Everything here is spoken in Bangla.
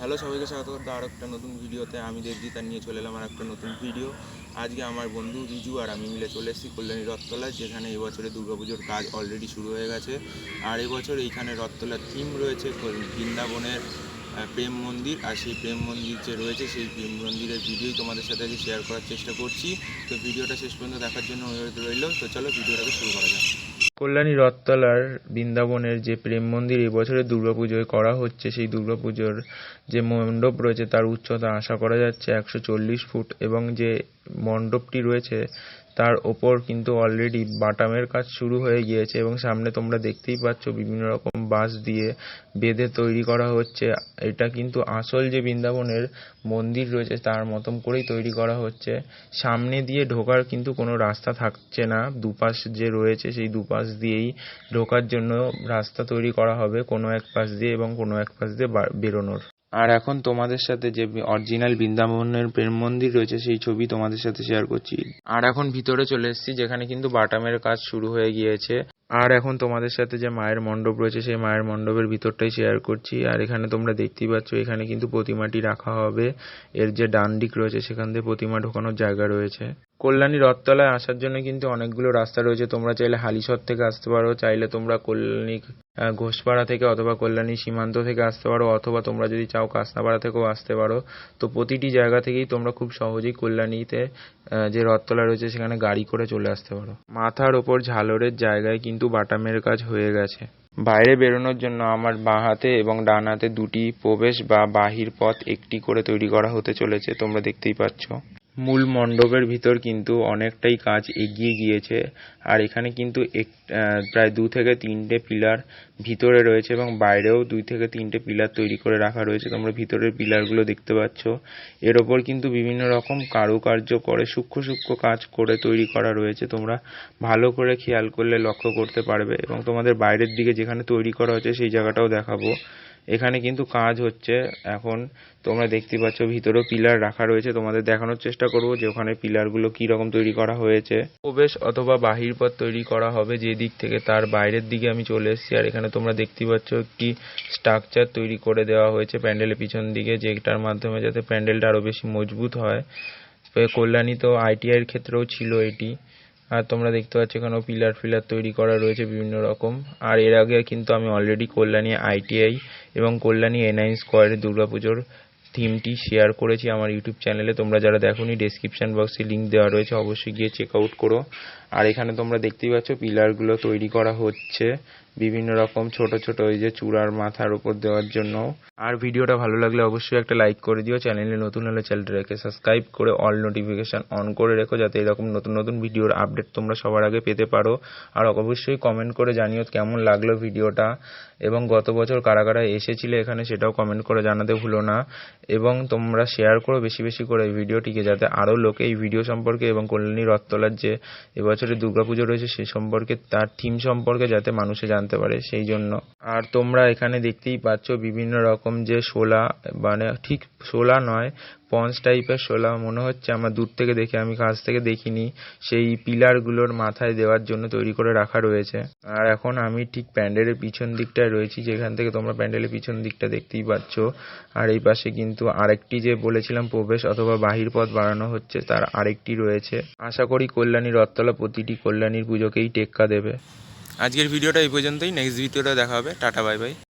হ্যালো সবাইকে স্বাগত। করতে আরও একটা নতুন ভিডিওতে আমি দেবজিৎ আর নিয়ে চলে এলাম আর একটা নতুন ভিডিও। আজকে আমার বন্ধু রিজু আর আমি মিলে চলে এসেছি কল্যাণী রথতলায়, যেখানে এবছরে দুর্গাপুজোর কাজ অলরেডি শুরু হয়ে গেছে। আর এবছর এইখানে রথতলার থিম রয়েছে বৃন্দাবনের প্রেম মন্দির। আর সেই প্রেম মন্দির যে রয়েছে, সেই প্রেম মন্দিরের ভিডিওই তোমাদের সাথে আজকে শেয়ার করার চেষ্টা করছি। তো ভিডিওটা শেষ পর্যন্ত দেখার জন্য রইল। তো চলো ভিডিওটাকে শুরু করা যাক। কল্যাণী রথতলার বৃন্দাবনের যে প্রেম মন্দির এবছরের দুর্গাপুজোয় করা হচ্ছে। সেই দুর্গাপুজোর যে মণ্ডপ রয়েছে, তার উচ্চতা আশা করা যাচ্ছে একশো চল্লিশ ফুট এবং যে মণ্ডপটি রয়েছে তার ওপর কিন্তু অলরেডি বাটামের কাজ শুরু হয়ে গিয়েছে এবং সামনে তোমরা দেখতেই পাচ্ছ বিভিন্ন রকম বাঁশ দিয়ে বেঁধে তৈরি করা হচ্ছে। এটা কিন্তু আসল যে বৃন্দাবনের মন্দির রয়েছে তার মতন করেই তৈরি করা হচ্ছে। সামনে দিয়ে ঢোকার কিন্তু কোনো রাস্তা থাকছে না। দুপাশ যে রয়েছে সেই দুপাশ দিয়েই ঢোকার জন্য রাস্তা তৈরি করা হবে কোনো এক পাশ দিয়ে এবং কোনো এক পাশ দিয়ে বেরোনোর। আর এখন তোমাদের সাথে যে অরিজিনাল বৃন্দাবনের প্রেম মন্দির রয়েছে, সেই ছবি তোমাদের সাথে শেয়ার করছি। আর এখন ভিতরে চলে এসেছি, যেখানে কিন্তু বাটামের কাজ শুরু হয়ে গিয়েছে। আর এখন তোমাদের সাথে যে মায়ের মণ্ডপ রয়েছে, সেই মায়ের মণ্ডপের ভিতরটাই শেয়ার করছি। আর এখানে তোমরা দেখতেই পাচ্ছ, এখানে কিন্তু প্রতিমাটি রাখা হবে। এর যে ডান দিক রয়েছে, সেখান দিয়ে প্রতিমা ঢোকানোর জায়গা রয়েছে। কল্যাণী রথতলায় আসার জন্য কিন্তু অনেকগুলো রাস্তা রয়েছে। তোমরা চাইলে হালিশহর থেকে আসতে পারো, চাইলে তোমরা কল্যাণী ঘোষপাড়া থেকে অথবা কল্যাণী সীমান্ত থেকে আসতে পারো, অথবা তোমরা যদি চাও কাস্তাপাড়া থেকেও আসতে পারো। তো প্রতিটি জায়গা থেকেই তোমরা খুব সহজেই কল্যাণীতে যে রথতলা রয়েছে সেখানে গাড়ি করে চলে আসতে পারো। মাথার ওপর ঝালরের জায়গায় কিন্তু বাটামের কাজ হয়ে গেছে। বাইরে বেরোনোর জন্য আমার বাঁ হাতে এবং ডান হাতে দুটি প্রবেশ বা বাহির পথ একটি করে তৈরি করা হতে চলেছে, তোমরা দেখতেই পাচ্ছ। মূল মণ্ডপের ভিতর কিন্তু অনেকটাই কাজ এগিয়ে গিয়েছে। আর এখানে কিন্তু এক প্রায় দু থেকে তিনটে পিলার ভিতরে রয়েছে এবং বাইরেও দুই থেকে তিনটে পিলার তৈরি করে রাখা রয়েছে। তোমরা ভিতরের পিলারগুলো দেখতে পাচ্ছ। এর ওপর কিন্তু বিভিন্ন রকম কারুকার্য করে, সূক্ষ্ম সূক্ষ্ম কাজ করে তৈরি করা রয়েছে। তোমরা ভালো করে খেয়াল করলে লক্ষ্য করতে পারবে এবং তোমাদের বাইরের দিকে যেখানে তৈরি করা হচ্ছে সেই জায়গাটাও দেখাবো। এখানে কিন্তু কাজ হচ্ছে। এখন তোমরা দেখতে পাচ্ছ ভিতরেও পিলার রাখা রয়েছে। তোমাদের দেখানোর চেষ্টা করব যে ওখানে পিলারগুলো কি রকম তৈরি করা হয়েছে। প্রবেশ অথবা বাহির পথ তৈরি করা হবে যে দিক থেকে তার বাইরের দিকে আমি চলে এসেছি। আর এখানে তোমরা দেখতে পাচ্ছ একটি স্ট্রাকচার তৈরি করে দেওয়া হয়েছে প্যান্ডেলের পিছন দিকে, যেটার মাধ্যমে যাতে প্যান্ডেলটা আরও বেশি মজবুত হয়। কল্যাণী তো আইটিআইয়ের ক্ষেত্রেও ছিল এটি। আর তোমরা দেখতে পাচ্ছ এখানেও পিলার ফিলার তৈরি করা রয়েছে বিভিন্ন রকম। আর এর আগে কিন্তু আমি অলরেডি কল্যাণী আইটিআই এবং কল্যাণী এনআইন স্কোয়ারের দুর্গাপুজোর থিমটি শেয়ার করেছি আমার ইউটিউব চ্যানেলে তোমরা যারা দেখোনি ডেসক্রিপশন বক্সে লিঙ্ক দেওয়া রয়েছে, অবশ্যই গিয়ে চেক আউট করো। আর এখানে তোমরা দেখতেই পাচ্ছ পিলারগুলো তৈরি করা হচ্ছে। বিভিন্ন রকম ছোট ছোট ওই যে চূড়ার মাথার উপর দেওয়ার জন্য আর ভিডিওটা ভালো লাগলে অবশ্যই একটা লাইক করে দিও। চ্যানেলে নতুন হলে চ্যানেলটাকে সাবস্ক্রাইব করে অল নোটিফিকেশন অন করে রেখো যাতে এরকম নতুন নতুন ভিডিওর আপডেট তোমরা সবার আগে পেতে পারো। আর অবশ্যই কমেন্ট করে জানিও কেমন লাগল ভিডিওটা এবং গত বছর কারা কারা এসেছিলে এখানে সেটাও কমেন্ট করে জানাতে ভুলো না। এবং তোমরা শেয়ার করো বেশি বেশি করে এই ভিডিওটিকে যাতে আরও লোকে এই ভিডিও সম্পর্কে এবং কল্যাণী রথতলার যে এবছরে দুর্গাপুজো রয়েছে, সে সম্পর্কে, তার থিম সম্পর্কে যাতে মানুষে জানতে পারে, সেই জন্য। আর তোমরা এখানে দেখতেই পাচ্ছ বিভিন্ন রকম যে শোলা মানে ঠিক শোলা নয় পঞ্চ টাইপের শোলা মনে হচ্ছে আমার দূর থেকে দেখে, আমি কাছ থেকে দেখিনি। সেই পিলারগুলোর মাথায় দেওয়ার জন্য তৈরি করে রাখা রয়েছে। আর এখন আমি ঠিক প্যান্ডেলের পিছন দিকটায় রয়েছি, যেখান থেকে তোমরা প্যান্ডেলের পিছন দিকটা দেখতেই পাচ্ছ। আর এই পাশে কিন্তু আরেকটি যে বলেছিলাম, প্রবেশ অথবা বাহির পথ বাড়ানো হচ্ছে, তার আরেকটি রয়েছে। আশা করি কল্যাণী রথতলা প্রতিটি কল্যাণীর পুজোকেই টেক্কা দেবে। আজকের ভিডিওটা এই পর্যন্তই নেক্সট ভিডিওটা দেখা হবে। Tata bye bye